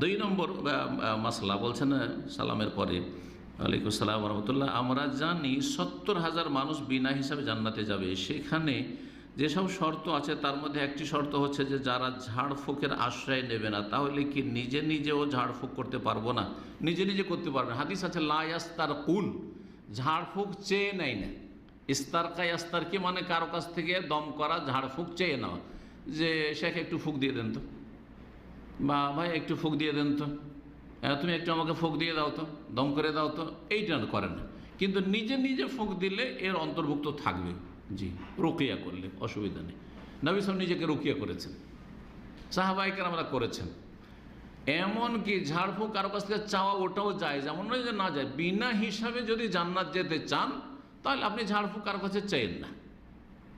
দুই নম্বর মাসলা বলছেন সালামের পরে। আলাইকুম সালাম রহমতুল্লাহ। আমরা জানি সত্তর হাজার মানুষ বিনা হিসাবে জান্নাতে যাবে। সেখানে যেসব শর্ত আছে, তার মধ্যে একটি শর্ত হচ্ছে যে, যারা ঝাড়ফুঁকের আশ্রয় নেবে না, তাহলে কি নিজে নিজেও ঝাড়ফুঁক করতে পারব না? নিজে নিজে করতে পারবে হাদিস আছে লায়াস্তার কুন ঝাড়ফুঁক চেয়ে নেয় না। ইস্তার কাই আস্তার কি মানে কারও কাছ থেকে দম করা ঝাড়ফুঁক চেয়ে নেওয়া। যে, শেখ একটু ফুক দিয়ে দেন তো। বা ভাই একটু ফুক দিয়ে দেন তো। হ্যাঁ, তুমি একটু আমাকে ফুক দিয়ে দাও তো দম করে দাও তো। এইটা করে না। কিন্তু নিজে নিজে ফুক দিলে এর অন্তর্ভুক্ত থাকবে। জি রুকিয়া করলে অসুবিধা নেই। নবী সাহেব নিজেকে রুকিয়া করেছেন। সাহাবাহিকের আমরা করেছেন। এমনকি ঝাড়ফুঁক কারও কাছ থেকে চাওয়া ওটাও যায় যেমন নয় যে না যায়। বিনা হিসাবে যদি জান্নাত যেতে চান তাহলে আপনি ঝাড়ফুঁক কারও কাছে চাইেন না।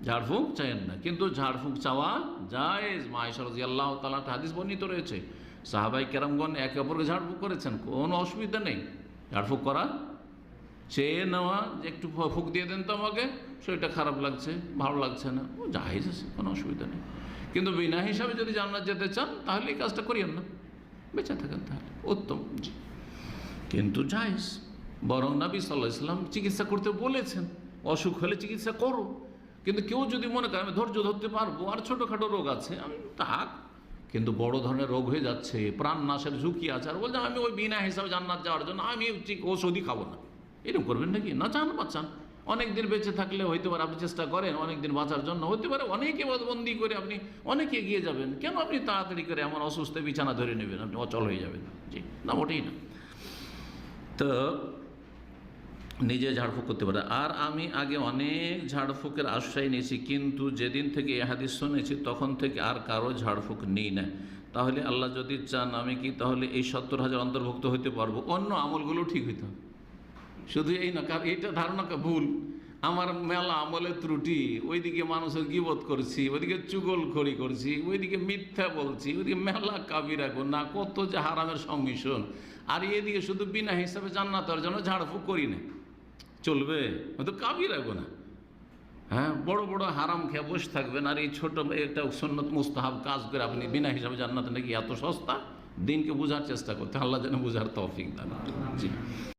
ঝাড়ফুঁক চাইেন না। কিন্তু ঝাড়ফুঁক চাওয়া যায় মায়েশরজি আল্লাহ তালা হাদিস বর্ণিত রয়েছে। সাহাবাই কেরামগণ একে অপরকে ঝাড়ফুঁক করেছেন। কোনো অসুবিধা নেই। ঝাড়ফুঁক করা, চেয়ে নেওয়া, যে একটু ফুক দিয়ে দেন তো আমাকে, শরীরটা খারাপ লাগছে, ভালো লাগছে না। ও জাহেজ আছে, কোনো অসুবিধা নেই। কিন্তু বিনা হিসাবে যদি জান্নাত যেতে চান, তাহলে এই কাজটা করিয়েন না। বেঁচে থাকেন তাহলে। উত্তম, জি। কিন্তু জাহেজ বরং নবী সাল্লাহ ইসলাম চিকিৎসা করতে বলেছেন। অসুখ হলে চিকিৎসা করো। কিন্তু কেউ যদি মনে করে, আমি ধৈর্য ধরতে পারব, আর ছোটোখাটো রোগ আছে, আমি থাক, কিন্তু বড় ধরনের রোগ হয়ে যাচ্ছে প্রাণ নাশের ঝুঁকি আছে, আর বলছে, আমি ওই বিনা হিসাবে জান্নাত যাওয়ার জন্য আমি ঠিক ওষুধই খাব না। এরকম করবেন নাকি? না, চান বাঁচান অনেক দিন বেঁচে থাকলে হইতে পারে আপনি চেষ্টা করেন অনেক দিন বাঁচার জন্য। হতে পারে অনেকে বন্দি করে আপনি অনেকে এগিয়ে যাবেন। কেন আপনি তাড়াতাড়ি করে এমন অসুস্থ বিছানা ধরে নেবেন? আপনি অচল হয়ে যাবেন। জি, না, মোটেই না। তো নিজে ঝাড়ফুঁক করতে পারে। আর আমি আগে অনেক ঝাড়ফুঁকের আশ্রয় নিয়েছি, কিন্তু যেদিন থেকে এ হাদিস শুনেছি, তখন থেকে আর কারও ঝাড়ফুঁক নেই না। তাহলে আল্লাহ যদি চান আমি কি, তাহলে এই সত্তর হাজার অন্তর্ভুক্ত হতে পারব। অন্য আমলগুলো ঠিক হইতে হবে। শুধু এই না, কারণ এইটা ধারণা ভুল। আমার মেলা আমলের ত্রুটি, ওইদিকে মানুষের গিবত করছি, ওইদিকে চুগলখড়ি করছি, ওইদিকে মিথ্যা বলছি, ওইদিকে মেলা কাবিরা না, কত যে হারামের সংমিশ্রণ। আর এদিকে শুধু বিনা হিসাবে জান্নাতের জন্য ঝাড়ফুঁক করি না। চলবে? হয়তো কাবিরা না হ্যাঁ বড় বড় হারাম খেয়ে বসে থাকবেন আর এই ছোট একটা সন্ন্যত মুস্তাহাব কাজ করে আপনি বিনা হিসাবে জান্নাত নাকি এত সস্তা? দিনকে বোঝার চেষ্টা করতে, আল্লাহ যেন বোঝার তৌফিক দান জি।